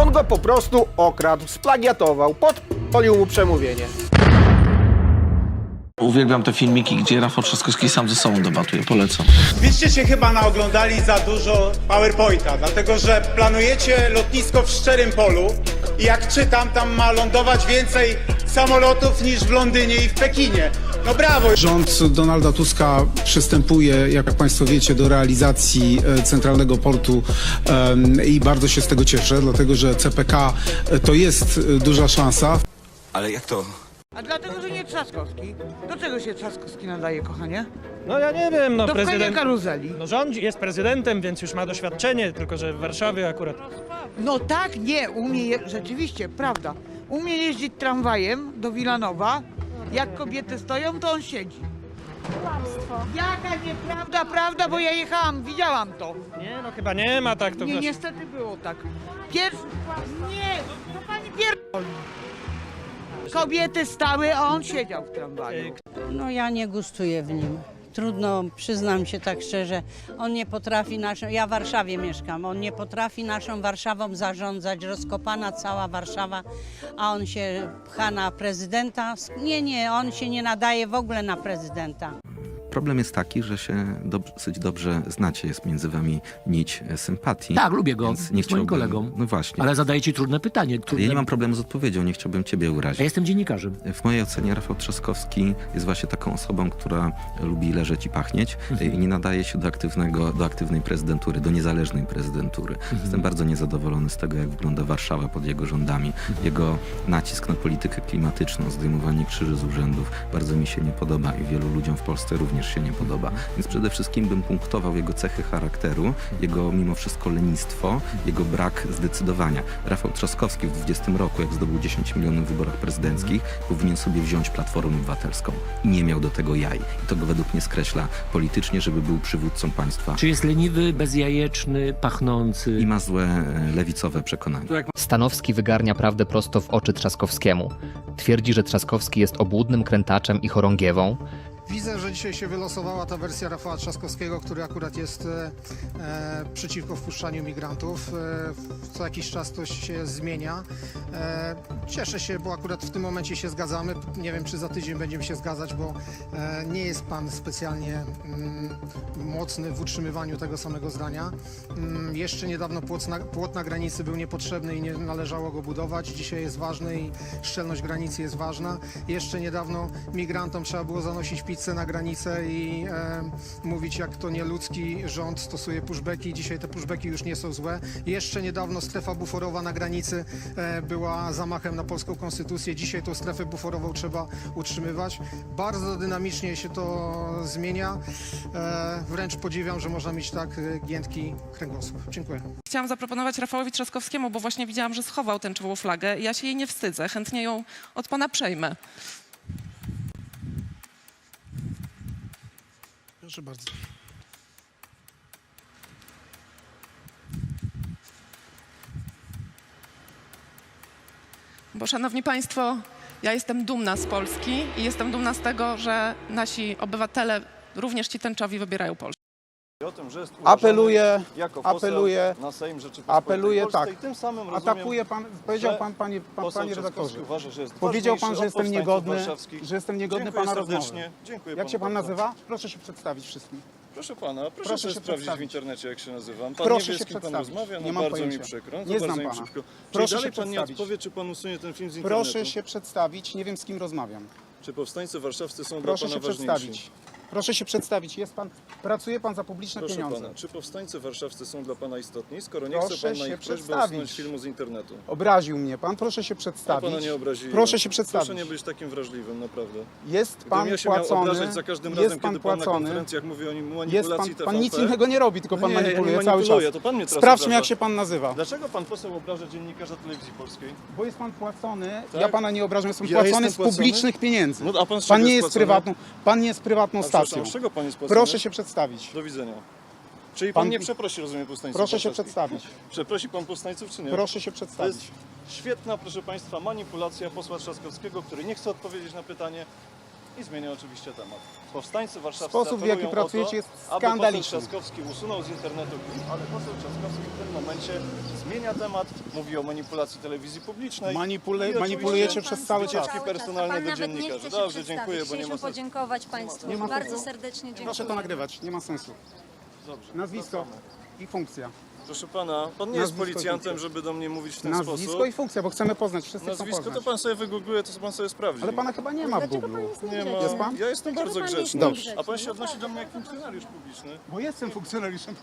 On go po prostu okradł, splagiatował, podpolił mu przemówienie. Uwielbiam te filmiki, gdzie Rafał Trzaskowski sam ze sobą debatuje. Polecam. Wyście się chyba naoglądali za dużo PowerPointa, dlatego że planujecie lotnisko w Szczerym Polu i jak czytam, tam ma lądować więcej samolotów niż w Londynie i w Pekinie. No brawo! Rząd Donalda Tuska przystępuje, jak Państwo wiecie, do realizacji e, Centralnego Portu i bardzo się z tego cieszę, dlatego że CPK e, to jest e, duża szansa. Ale jak to? A dlatego, że nie Trzaskowski. Do czego się Trzaskowski nadaje, kochanie? No ja nie wiem, no Do prezydent... karuzeli. No rządzi, jest prezydentem, więc już ma doświadczenie, tylko że w Warszawie akurat. No tak, nie, umie, rzeczywiście, prawda. Umie jeździć tramwajem do Wilanowa. Jak kobiety stoją, to on siedzi. Jaka nieprawda, prawda, bo ja jechałam, widziałam to. Nie, no chyba nie ma tak, to Nie, wiesz, niestety było tak. Pierwszy... Nie, to pani pierdoli. Kobiety stały, a on siedział w tramwaju. No ja nie gustuję w nim. Trudno, przyznam się tak szczerze. On nie potrafi naszą, ja w Warszawie mieszkam, on nie potrafi naszą Warszawą zarządzać, rozkopana cała Warszawa, a on się pcha na prezydenta. Nie, nie, on się nie nadaje w ogóle na prezydenta. Problem jest taki, że się dosyć dobrze znacie, jest między wami nić e, sympatii. Tak, lubię go, Więc z nie moim chciałbym, kolegą. No właśnie. Ale zadaję ci trudne pytanie. Trudne... Ja nie mam problemu z odpowiedzią, nie chciałbym ciebie urazić. Ja jestem dziennikarzem. W mojej ocenie Rafał Trzaskowski jest właśnie taką osobą, która lubi leżeć i pachnieć Mhm. i nie nadaje się do, aktywnego, do aktywnej prezydentury, do niezależnej prezydentury. Mhm. Jestem bardzo niezadowolony z tego, jak wygląda Warszawa pod jego rządami. Mhm. Jego nacisk na politykę klimatyczną, zdejmowanie krzyży z urzędów bardzo mi się nie podoba i wielu ludziom w Polsce również się nie podoba. Więc przede wszystkim bym punktował jego cechy charakteru, jego mimo wszystko lenistwo, jego brak zdecydowania. Rafał Trzaskowski w 20 roku, jak zdobył 10 milionów w wyborach prezydenckich, powinien sobie wziąć Platformę Obywatelską. I nie miał do tego jaj. I to go według mnie skreśla politycznie, żeby był przywódcą państwa. Czy jest leniwy, bezjajeczny, pachnący? I ma złe e, lewicowe przekonania. Stanowski wygarnia prawdę prosto w oczy Trzaskowskiemu. Twierdzi, że Trzaskowski jest obłudnym krętaczem i chorągiewą. Widzę, że dzisiaj się wylosowała ta wersja Rafała Trzaskowskiego, który akurat jest e, e, przeciwko wpuszczaniu migrantów. E, co jakiś czas to się zmienia. E, cieszę się, bo akurat w tym momencie się zgadzamy. Nie wiem, czy za tydzień będziemy się zgadzać, bo e, nie jest pan specjalnie mm, mocny w utrzymywaniu tego samego zdania. Mm, jeszcze niedawno płot na, płot na granicy był niepotrzebny i nie należało go budować. Dzisiaj jest ważny i szczelność granicy jest ważna. Jeszcze niedawno migrantom trzeba było zanosić pizzę na granicę i e, mówić, jak to nieludzki rząd stosuje pushbacki. Dzisiaj te pushbacki już nie są złe. Jeszcze niedawno strefa buforowa na granicy e, była zamachem na polską konstytucję. Dzisiaj tą strefę buforową trzeba utrzymywać. Bardzo dynamicznie się to zmienia. E, wręcz podziwiam, że można mieć tak e, giętki kręgosłup. Dziękuję. Chciałam zaproponować Rafałowi Trzaskowskiemu, bo właśnie widziałam, że schował tęczową flagę ja się jej nie wstydzę. Chętnie ją od pana przejmę. Proszę bardzo. Bo szanowni państwo, ja jestem dumna z Polski i jestem dumna z tego, że nasi obywatele, również ci tęczowi, wybierają Polskę. Apeluję, apeluję, apeluję tak. Atakuje pan, powiedział pan, panie, pan, panie redaktorze. Uważa, że jest Powiedział pan, że jestem niegodny, że jestem niegodny pana rozmowy. Jak się pan nazywa? Proszę się przedstawić wszystkim. Proszę pana, proszę, Proszę się sprawdzić w internecie, jak się nazywam. Pan Proszę nie wie, się z kim pan rozmawia, no Nie mam bardzo pojęcia. mi przykro. No Nie bardzo znam mi pana. przykro. Proszę dalej się pan nie odpowie, czy pan usunie ten film z internetu? Proszę się przedstawić, nie wiem z kim rozmawiam. Czy powstańcy warszawscy są Proszę dla się pana ważniejsi? przedstawić. Proszę się przedstawić. Jest pan, pracuje pan za publiczne Proszę pieniądze. pana, czy powstańcy warszawscy są dla pana istotni, skoro nie Proszę chce pan na się ich prośbę przedstawić. usunąć filmu z internetu? Obraził mnie pan, proszę się Ja przedstawić. pana nie obraziłem. Proszę się przedstawić. Proszę nie być takim wrażliwym, naprawdę. Jest Gdybym pan ja się miał płacony. obrażać za każdym jest razem, pan kiedy pan na płacony. konferencjach mówi o nim Jest manipulacji pan, pan TVP. nic innego nie robi, tylko pan nie, ja nie manipuluje cały manipuluję, czas. to pan mnie teraz Sprawdźmy, obraża. jak się pan nazywa. Dlaczego pan poseł obraża dziennikarza telewizji polskiej? Bo jest pan płacony, Tak? ja pana nie obrażam, jestem Ja płacony jestem z płacony? publicznych pieniędzy. No, a pan z pan nie jest jest płacony? prywatną, pan nie jest prywatną A stacją. z czego pan jest? Proszę się przedstawić. Do widzenia. Czyli pan, Pan- nie przeprosi, rozumiem, powstańców Proszę się warszawskich? przedstawić. Przeprosi pan powstańców, czy nie? Proszę się To przedstawić. jest świetna, proszę państwa, manipulacja posła Trzaskowskiego, który nie chce odpowiedzieć na pytanie. I zmienia oczywiście temat. Powstańcy warszawscy Sposób, w jaki apelują pracujecie, o to, jest aby poseł skandaliczny. Trzaskowski usunął z internetu klip, ale poseł Trzaskowski w tym momencie zmienia temat, mówi o manipulacji telewizji publicznej. Manipule- i oczywiście manipulujecie przez cały czas. wycieczki personalne do dziennikarzy. Dobrze, dziękuję, bo nie ma sensu. podziękować Państwu. Nie ma Bardzo serdecznie dziękuję. Proszę to nagrywać, nie ma sensu. Dobrze. Nazwisko i funkcja. Proszę pana, pan nie jest Nazwisko i policjantem, funkcja. żeby do mnie mówić w ten Nazwisko sposób. i funkcja, bo chcemy poznać, wszyscy chcą Nazwisko to poznać. pan sobie wygoogluje, to pan sobie sprawdzi. Ale pana chyba nie ma w Dlaczego Google. pan jest Nie ma. Jest pan? Ja jestem Dlaczego bardzo pan jest grzeczny. niegrzeczny? A pan się odnosi do mnie jak funkcjonariusz publiczny. Bo jestem funkcjonariuszem.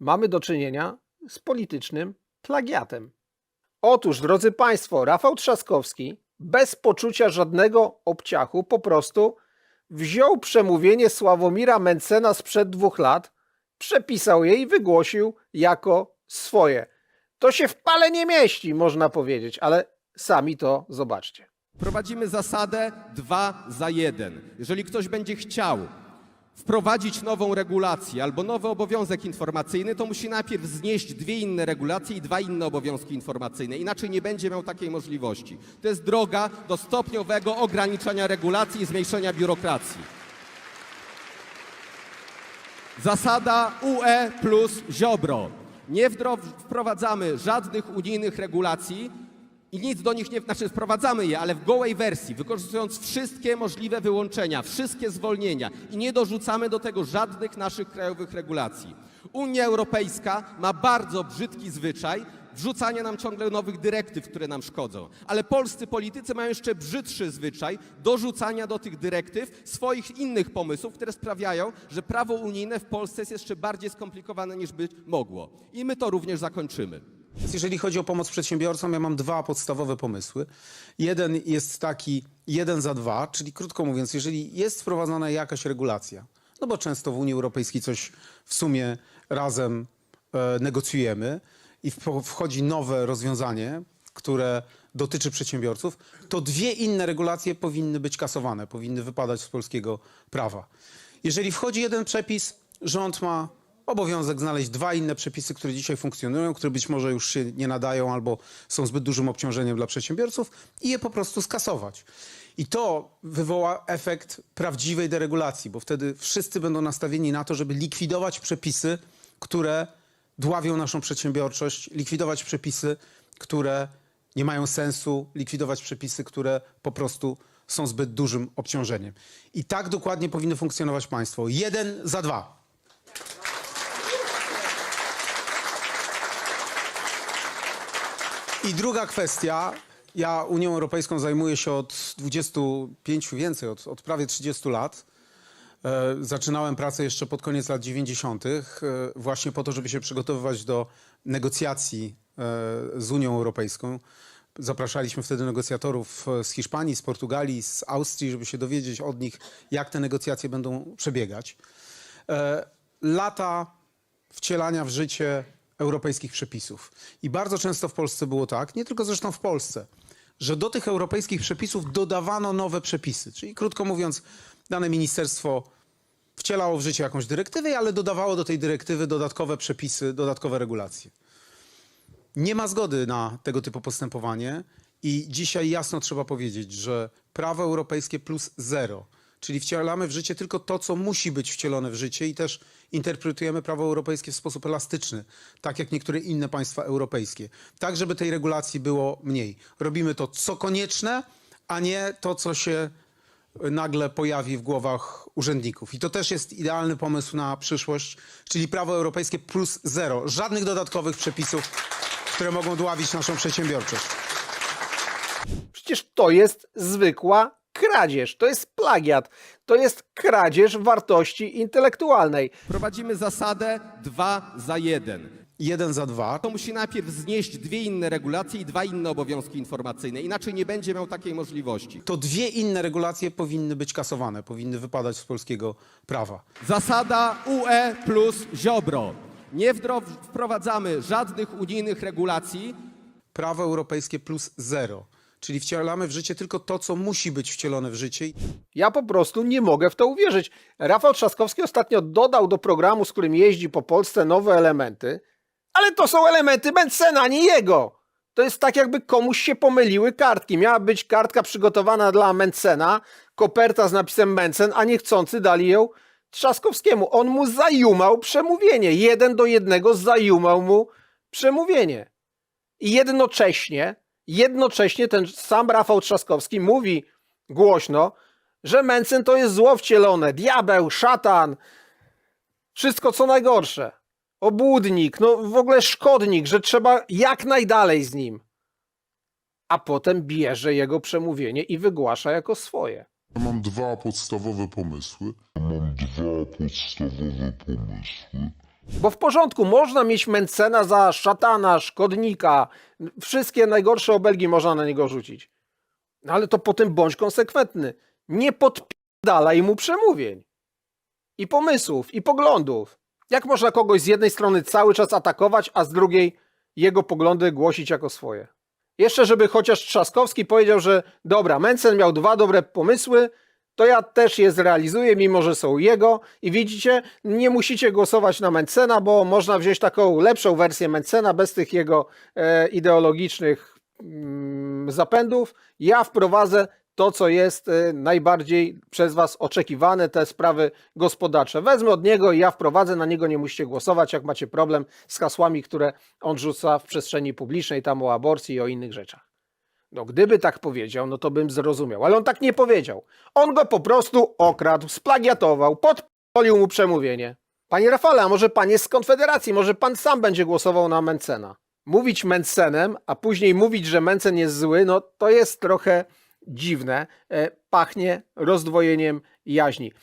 mamy do czynienia z politycznym plagiatem. Otóż, drodzy Państwo, Rafał Trzaskowski bez poczucia żadnego obciachu po prostu wziął przemówienie Sławomira Mencena sprzed dwóch lat, przepisał je i wygłosił jako swoje. To się w pale nie mieści, można powiedzieć, ale sami to zobaczcie. Prowadzimy zasadę 2 za 1. Jeżeli ktoś będzie chciał wprowadzić nową regulację albo nowy obowiązek informacyjny, to musi najpierw znieść dwie inne regulacje i dwa inne obowiązki informacyjne. Inaczej nie będzie miał takiej możliwości. To jest droga do stopniowego ograniczania regulacji i zmniejszenia biurokracji. Zasada UE plus Ziobro. Nie wprowadzamy żadnych unijnych regulacji i nic do nich nie, znaczy wprowadzamy je, ale w gołej wersji, wykorzystując wszystkie możliwe wyłączenia, wszystkie zwolnienia i nie dorzucamy do tego żadnych naszych krajowych regulacji. Unia Europejska ma bardzo brzydki zwyczaj wrzucania nam ciągle nowych dyrektyw, które nam szkodzą. Ale polscy politycy mają jeszcze brzydszy zwyczaj dorzucania do tych dyrektyw swoich innych pomysłów, które sprawiają, że prawo unijne w Polsce jest jeszcze bardziej skomplikowane niż być mogło. I my to również zakończymy. Jeżeli chodzi o pomoc przedsiębiorcom, ja mam dwa podstawowe pomysły. Jeden jest taki jeden za dwa, czyli krótko mówiąc, jeżeli jest wprowadzana jakaś regulacja, no bo często w Unii Europejskiej coś w sumie razem e, negocjujemy i wchodzi nowe rozwiązanie, które dotyczy przedsiębiorców, to dwie inne regulacje powinny być kasowane, powinny wypadać z polskiego prawa. Jeżeli wchodzi jeden przepis, rząd ma obowiązek znaleźć dwa inne przepisy, które dzisiaj funkcjonują, które być może już się nie nadają albo są zbyt dużym obciążeniem dla przedsiębiorców i je po prostu skasować. I to wywoła efekt prawdziwej deregulacji, bo wtedy wszyscy będą nastawieni na to, żeby likwidować przepisy, które dławią naszą przedsiębiorczość, likwidować przepisy, które nie mają sensu, likwidować przepisy, które po prostu są zbyt dużym obciążeniem. I tak dokładnie powinno funkcjonować państwo. Jeden za dwa. I druga kwestia. Ja Unią Europejską zajmuję się od 25 więcej, od, od prawie 30 lat. E, zaczynałem pracę jeszcze pod koniec lat 90. E, właśnie po to, żeby się przygotowywać do negocjacji e, z Unią Europejską. Zapraszaliśmy wtedy negocjatorów z Hiszpanii, z Portugalii, z Austrii, żeby się dowiedzieć od nich, jak te negocjacje będą przebiegać. Lata wcielania w życie europejskich przepisów. I bardzo często w Polsce było tak, nie tylko zresztą w Polsce, że do tych europejskich przepisów dodawano nowe przepisy. Czyli krótko mówiąc, dane ministerstwo wcielało w życie jakąś dyrektywę, ale dodawało do tej dyrektywy dodatkowe przepisy, dodatkowe regulacje. Nie ma zgody na tego typu postępowanie i dzisiaj jasno trzeba powiedzieć, że prawo europejskie plus zero, czyli wcielamy w życie tylko to, co musi być wcielone w życie i też interpretujemy prawo europejskie w sposób elastyczny, tak jak niektóre inne państwa europejskie, tak żeby tej regulacji było mniej. Robimy to, co konieczne, a nie to, co się nagle pojawi w głowach urzędników. I to też jest idealny pomysł na przyszłość, czyli prawo europejskie plus zero. Żadnych dodatkowych przepisów, które mogą dławić naszą przedsiębiorczość. Przecież to jest zwykła kradzież, to jest plagiat, to jest kradzież wartości intelektualnej. Prowadzimy zasadę 2 za 1. Jeden za dwa. To musi najpierw znieść dwie inne regulacje i dwa inne obowiązki informacyjne. Inaczej nie będzie miał takiej możliwości. To dwie inne regulacje powinny być kasowane, powinny wypadać z polskiego prawa. Zasada UE plus Ziobro. Nie wdro- wprowadzamy żadnych unijnych regulacji, Prawo europejskie plus zero. Czyli wcielamy w życie tylko to, co musi być wcielone w życie. Ja po prostu nie mogę w to uwierzyć. Rafał Trzaskowski ostatnio dodał do programu, z którym jeździ po Polsce, nowe elementy, ale to są elementy Mencena, nie jego. To jest tak, jakby komuś się pomyliły kartki. Miała być kartka przygotowana dla Mencena, koperta z napisem Mencen, a niechcący dali ją Trzaskowskiemu. On mu zajumał przemówienie. Jeden do jednego zajumał mu przemówienie. I jednocześnie, jednocześnie ten sam Rafał Trzaskowski mówi głośno, że Mencen to jest zło wcielone, diabeł, szatan, wszystko co najgorsze. Obłudnik, no w ogóle szkodnik, że trzeba jak najdalej z nim. A potem bierze jego przemówienie i wygłasza jako swoje. Ja mam dwa podstawowe pomysły. Mam dwa podstawowe pomysły. Bo w porządku, można mieć Mencena za szatana, szkodnika, wszystkie najgorsze obelgi można na niego rzucić. No ale to potem bądź konsekwentny. Nie podpierdalaj mu przemówień. I pomysłów, i poglądów. Jak można kogoś z jednej strony cały czas atakować, a z drugiej jego poglądy głosić jako swoje? Jeszcze, żeby chociaż Trzaskowski powiedział, że dobra, Mencen miał dwa dobre pomysły, to ja też je zrealizuję, mimo że są jego. I widzicie, nie musicie głosować na Mencena, bo można wziąć taką lepszą wersję Mencena bez tych jego e, ideologicznych mm, zapędów. Ja wprowadzę to, co jest e, najbardziej przez Was oczekiwane, te sprawy gospodarcze. Wezmę od niego i ja wprowadzę, na niego nie musicie głosować, jak macie problem z hasłami, które on rzuca w przestrzeni publicznej, tam o aborcji i o innych rzeczach. No gdyby tak powiedział, no to bym zrozumiał, ale on tak nie powiedział. On go po prostu okradł, splagiatował, podpolił mu przemówienie. Panie Rafale, a może pan jest z Konfederacji, może pan sam będzie głosował na Mencena. Mówić Mencenem, a później mówić, że Mencen jest zły, no to jest trochę dziwne. E, Pachnie rozdwojeniem jaźni.